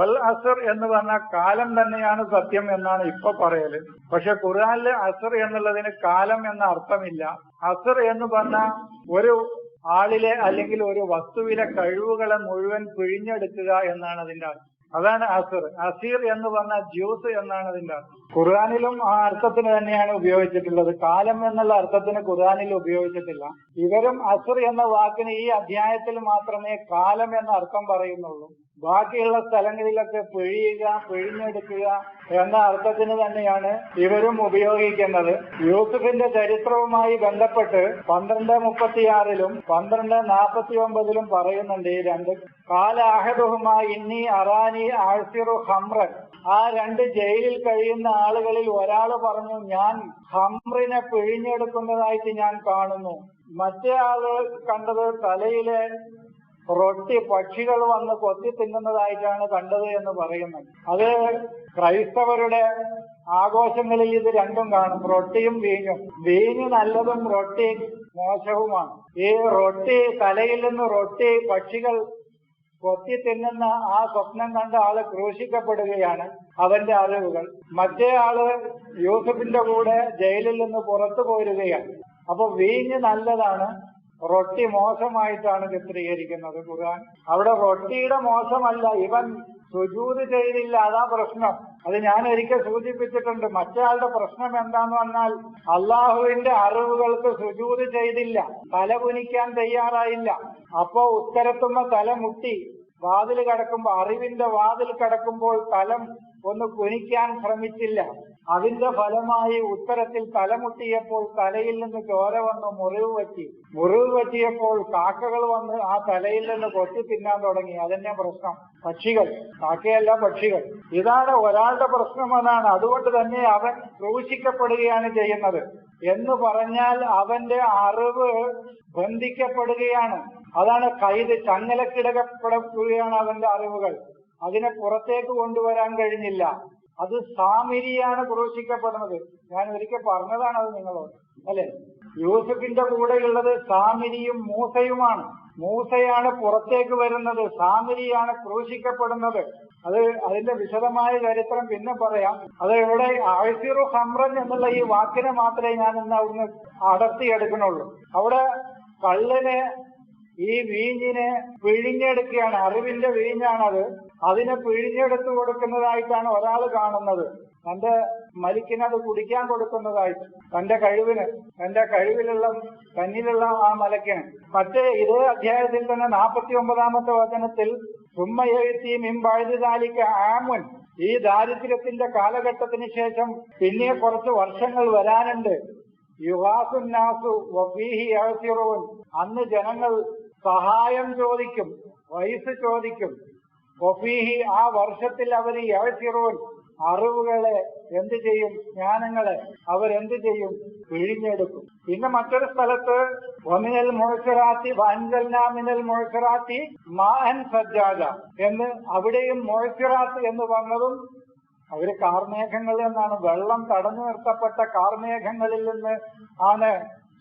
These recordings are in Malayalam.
വൽ അസർ എന്ന് പറഞ്ഞ കാലം തന്നെയാണ് സത്യം എന്നാണ് ഇപ്പൊ പറയൽ. പക്ഷെ ഖുർആാനിൽ അസർ എന്നുള്ളതിന് കാലം എന്ന അർത്ഥമില്ല. അസർ എന്ന് പറഞ്ഞ ഒരു ആളിലെ അല്ലെങ്കിൽ ഒരു വസ്തുവിലെ കഴിവുകളെ മുഴുവൻ പിഴിഞ്ഞെടുക്കുക എന്നാണ് അതിന്റെ അർത്ഥം. അതാണ് അസർ. അസീർ എന്ന് പറഞ്ഞ ജ്യൂസ് എന്നാണ് അതിന്റെ അർത്ഥം. ഖുർആാനിലും ആ അർത്ഥത്തിന് തന്നെയാണ് ഉപയോഗിച്ചിട്ടുള്ളത്. കാലം എന്നുള്ള അർത്ഥത്തിന് ഖുർആാനിൽ ഉപയോഗിച്ചിട്ടില്ല. ഇവരും അസർ എന്ന വാക്കിന് ഈ അധ്യായത്തിൽ മാത്രമേ കാലം എന്ന അർത്ഥം പറയുന്നുള്ളൂ. ബാക്കിയുള്ള സ്ഥലങ്ങളിലൊക്കെ പിഴിയുക പിഴിഞ്ഞെടുക്കുക എന്ന അർത്ഥത്തിന് തന്നെയാണ് ഇവരും ഉപയോഗിക്കുന്നത്. യൂസുഫിന്റെ ചരിത്രവുമായി ബന്ധപ്പെട്ട് പന്ത്രണ്ട് മുപ്പത്തിയാറിലും പന്ത്രണ്ട് നാൽപ്പത്തി ഒമ്പതിലും പറയുന്നുണ്ട് ഈ രണ്ട്. കാല അഹദുഹുമ ഇന്നി അറാനി ആഴ്സിറു ഹംറൻ ആ രണ്ട് ജയിലിൽ കഴിയുന്ന ആളുകളിൽ ഒരാൾ പറഞ്ഞു ഞാൻ ഹംറിനെ പിഴിഞ്ഞെടുക്കുന്നതായിട്ട് ഞാൻ കാണുന്നു. മറ്റേ ആൾ കണ്ടത് തലയിലെ റൊട്ടി പക്ഷികൾ വന്ന് കൊത്തി തിന്നുന്നതായിട്ടാണ് കണ്ടത് എന്ന് പറയുന്നത്. അത് ക്രൈസ്തവരുടെ ആഘോഷങ്ങളിൽ ഇത് രണ്ടും കാണും. റൊട്ടിയും വീഞ്ഞും. വീഞ്ഞ് നല്ലതും റൊട്ടി മോശവുമാണ്. ഈ റൊട്ടി തലയിൽ നിന്ന് റൊട്ടി പക്ഷികൾ കൊത്തി തിന്നുന്ന ആ സ്വപ്നം കണ്ട ആൾ ക്രൂശിക്കപ്പെടുകയാണ് അവന്റെ അറിവുകൾ. മറ്റേ ആൾ യൂസഫിന്റെ കൂടെ ജയിലിൽ നിന്ന് പുറത്തു പോരുകയാണ്. അപ്പൊ വീഞ്ഞ് നല്ലതാണ് റൊട്ടി മോശമായിട്ടാണ് ചിത്രീകരിക്കുന്നത് ഖുർആൻ. അവിടെ റൊട്ടിയുടെ മോശമല്ല ഇവൻ സുജൂത് ചെയ്തില്ല അതാ പ്രശ്നം. അത് ഞാൻ ഒരിക്കൽ സൂചിപ്പിച്ചിട്ടുണ്ട് മറ്റയാളുടെ പ്രശ്നം എന്താന്ന് പറഞ്ഞാൽ അള്ളാഹുവിന്റെ അറിവുകൾക്ക് സുജൂത് ചെയ്തില്ല തല കുനിക്കാൻ തയ്യാറായില്ല. അപ്പോ ഉത്തരത്തുമ്പോ തല മുട്ടി വാതിൽ കടക്കുമ്പോ അറിവിന്റെ വാതിൽ കടക്കുമ്പോൾ തലം ഒന്ന് കുനിക്കാൻ ശ്രമിച്ചില്ല. അതിന്റെ ഫലമായി ഉത്തരത്തിൽ തലമുട്ടിയപ്പോൾ തലയിൽ നിന്ന് ചോര വന്ന് മുറിവ് പറ്റി. മുറിവ് പറ്റിയപ്പോൾ കാക്കകൾ വന്ന് ആ തലയിൽ നിന്ന് കൊത്തി തിന്നാൻ തുടങ്ങി. അതന്നെ പ്രശ്നം. പക്ഷികൾ. കാക്കയല്ല പക്ഷികൾ. ഇതാണ് ഒരാളുടെ പ്രശ്നം അതാണ് അതുകൊണ്ട് തന്നെ അവൻ ക്രൂശിക്കപ്പെടുകയാണ് ചെയ്യുന്നത്. എന്ന് പറഞ്ഞാൽ അവന്റെ അറിവ് ബന്ധിക്കപ്പെടുകയാണ്. അതാണ് കൈത്. ചങ്ങലക്കിടകപ്പെടുകയാണ് അവന്റെ അറിവുകൾ. അതിനെ പുറത്തേക്ക് കൊണ്ടുവരാൻ കഴിഞ്ഞില്ല. അത് സാമിരിയാണ് ക്രൂശിക്കപ്പെടുന്നത്. ഞാൻ ഒരിക്കൽ പറഞ്ഞതാണ് അത് നിങ്ങളോട്. അല്ലെ? യൂസഫിന്റെ കൂടെയുള്ളത് സാമിരിയും മൂസയുമാണ്. മൂസയാണ് പുറത്തേക്ക് വരുന്നത്. സാമിരിയാണ് ക്രൂശിക്കപ്പെടുന്നത്. അത് അതിന്റെ വിശദമായ ചരിത്രം പിന്നെ പറയാം. അത് ഇവിടെ ആഴ്സിറു ഹംറൻ എന്നുള്ള ഈ വാക്കിനെ മാത്രമേ ഞാൻ ഇന്ന് അവിടുന്ന് അടർത്തിയെടുക്കണുള്ളൂ അവിടെ കള്ളിനെ ഈ വീഞ്ഞിനെ പിഴിഞ്ഞെടുക്കുകയാണ്. അറിവിന്റെ വീഞ്ഞാണത്. അതിനെ പിഴിഞ്ഞെടുത്ത് കൊടുക്കുന്നതായിട്ടാണ് ഒരാൾ കാണുന്നത്. തന്റെ മലിക്കിനത് കുടിക്കാൻ കൊടുക്കുന്നതായിട്ട്. തന്റെ കഴിവിന് തന്റെ കഴിവിലുള്ള തന്നിലുള്ള ആ മലക്കിന്. മറ്റേ ഇതേ അധ്യായത്തിൽ തന്നെ നാൽപ്പത്തി ഒമ്പതാമത്തെ വചനത്തിൽ സുമ്മയെഴുത്തി മിമ്പാഴുതാലിക്ക് ആമുൻ. ഈ ദാരിദ്ര്യത്തിന്റെ കാലഘട്ടത്തിന് ശേഷം പിന്നെ കുറച്ച് വർഷങ്ങൾ വരാനുണ്ട്. യുവാസുന്നാസു വഫീഹി യഅ്സിറൂൻ അന്ന് ജനങ്ങൾ സഹായം ചോദിക്കും വയസ്സ് ചോദിക്കും. ഒഫീഹി ആ വർഷത്തിൽ അവർ യഅ്സിറൂൻ അറിവുകളെ എന്ത് ചെയ്യും? ജ്ഞാനങ്ങളെ അവരെന്ത് ചെയ്യും? പിഴിഞ്ഞെടുക്കും. പിന്നെ മറ്റൊരു സ്ഥലത്ത് ഒമിനൽ മുഴച്ചിറാത്തി വാൻജൽനാമിനൽ മുഴച്ചറാത്തി മാഹൻ സജ്ജാജ എന്ന് അവിടെയും മുഴച്ചിറാത്ത് എന്ന് പറഞ്ഞതും അവർ കാർമേഘങ്ങളിൽ എന്നാണ്. വെള്ളം തടഞ്ഞു നിർത്തപ്പെട്ട കാർമേഘങ്ങളിൽ നിന്ന് ആണ്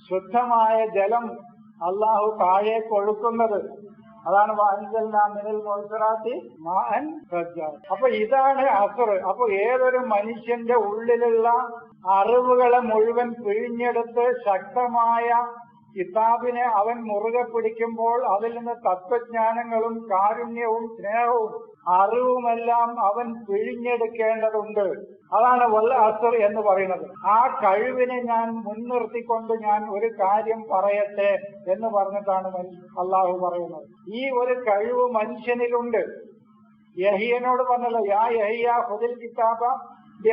ശുദ്ധമായ ജലം അള്ളാഹു താഴെ ഒഴുക്കുന്നത് അതാണ് മൊയ്സറാത്തി മാൻ അപ്പൊ ഇതാണ് അസർ അപ്പൊ ഏതൊരു മനുഷ്യന്റെ ഉള്ളിലുള്ള അറിവുകളെ മുഴുവൻ പിഴിഞ്ഞെടുത്ത് ശക്തമായ കിതാബിനെ അവൻ മുറുകെ പിടിക്കുമ്പോൾ അതിൽ നിന്ന് തത്വജ്ഞാനങ്ങളും കാരുണ്യവും സ്നേഹവും അറിവുമെല്ലാം അവൻ പിഴിഞ്ഞെടുക്കേണ്ടതുണ്ട്. അതാണ് വൽ അസുർ എന്ന് പറയുന്നത്. ആ കഴിവിനെ ഞാൻ മുൻനിർത്തിക്കൊണ്ട് ഞാൻ ഒരു കാര്യം പറയട്ടെ എന്ന് പറഞ്ഞിട്ടാണ് അള്ളാഹു പറയുന്നത്. ഈ ഒരു കഴിവ് മനുഷ്യനിലുണ്ട്. യഹിയനോട് പറഞ്ഞല്ലോ യാ യഹിയ ഹുദിൽ കിതാബ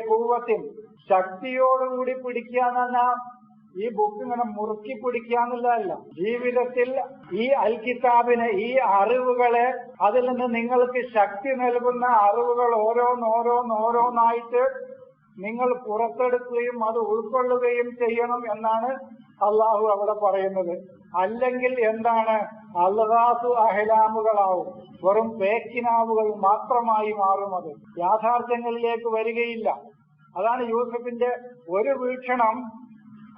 കൂവത്തിൽ ശക്തിയോടുകൂടി പിടിക്കുക എന്ന് ഈ ബുക്ക് ഇങ്ങനെ മുറുക്കി പിടിക്കാന്നുള്ളതല്ല ജീവിതത്തിൽ ഈ അൽ കിതാബിനെ ഈ അറിവുകളെ അതിൽ നിന്ന് നിങ്ങൾക്ക് ശക്തി നൽകുന്ന അറിവുകൾ ഓരോന്നോരോന്നോരോന്നായിട്ട് നിങ്ങൾ പുറത്തെടുക്കുകയും അത് ഉൾക്കൊള്ളുകയും ചെയ്യണം എന്നാണ് അള്ളാഹു അവിടെ പറയുന്നത്. അല്ലെങ്കിൽ എന്താണ്? അൽഹാസു അഹലാമുകളാവും. വെറും പേക്കിനാവുകൾ മാത്രമായി മാറും അത്. യാഥാർത്ഥ്യങ്ങളിലേക്ക് വരികയില്ല. അതാണ് യൂസഫിന്റെ ഒരു വീക്ഷണം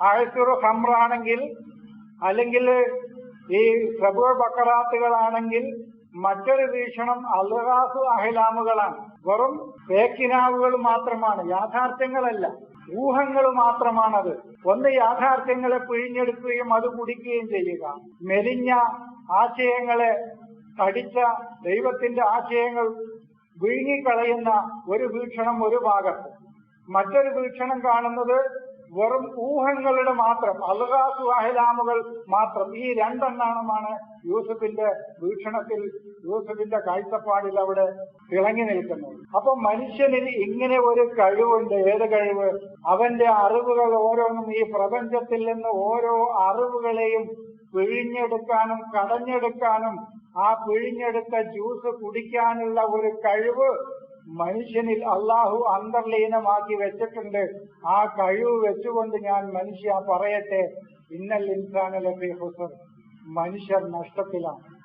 ആഴ്സുറു ഹംറാണെങ്കിൽ അല്ലെങ്കിൽ ഈ പ്രഭു ബക്കറാത്തുകളാണെങ്കിൽ മറ്റൊരു വീക്ഷണം അൽഹാസു അഹിലാമുകളാണ്. വെറും പേക്കിനാവുകൾ മാത്രമാണ് യാഥാർത്ഥ്യങ്ങളല്ല ഊഹങ്ങൾ മാത്രമാണത്. ഒന്ന് യാഥാർത്ഥ്യങ്ങളെ പിഴിഞ്ഞെടുക്കുകയും അത് കുടിക്കുകയും ചെയ്യുക. മെലിഞ്ഞ ആശയങ്ങളെ തടിച്ച ദൈവത്തിന്റെ ആശയങ്ങൾ വിഴുങ്ങിക്കളയുന്ന ഒരു വീക്ഷണം ഒരു ഭാഗത്ത്. മറ്റൊരു വീക്ഷണം കാണുന്നത് വെറും ഊഹങ്ങളുടെ മാത്രം അൽഹാസു അഹലാമുകൾ മാത്രം ഈ രണ്ടെണ്ണമാണ് യൂസഫിന്റെ വീക്ഷണത്തിൽ യൂസഫിന്റെ കാഴ്ചപ്പാടിൽ അവിടെ തിളങ്ങി നിൽക്കുന്നത്. അപ്പൊ മനുഷ്യനിൽ ഇങ്ങനെ ഒരു കഴിവുണ്ട്. ഏത് കഴിവ്? അവന്റെ അറിവുകൾ ഓരോന്നും ഈ പ്രപഞ്ചത്തിൽ നിന്ന് ഓരോ അറിവുകളെയും പിഴിഞ്ഞെടുക്കാനും കടഞ്ഞെടുക്കാനും ആ പിഴിഞ്ഞെടുത്ത ജ്യൂസ് കുടിക്കാനുള്ള ഒരു കഴിവ് മനുഷ്യനിൽ അള്ളാഹു അന്തർലീനമാക്കി വെച്ചിട്ടുണ്ട്. ആ കഴിവ് വെച്ചുകൊണ്ട് ഞാൻ മനുഷ്യ പറയട്ടെ. ഇന്നൽ ഇൻസാനലഫി ഹുസർ മനുഷ്യർ നഷ്ടത്തിലാണ്.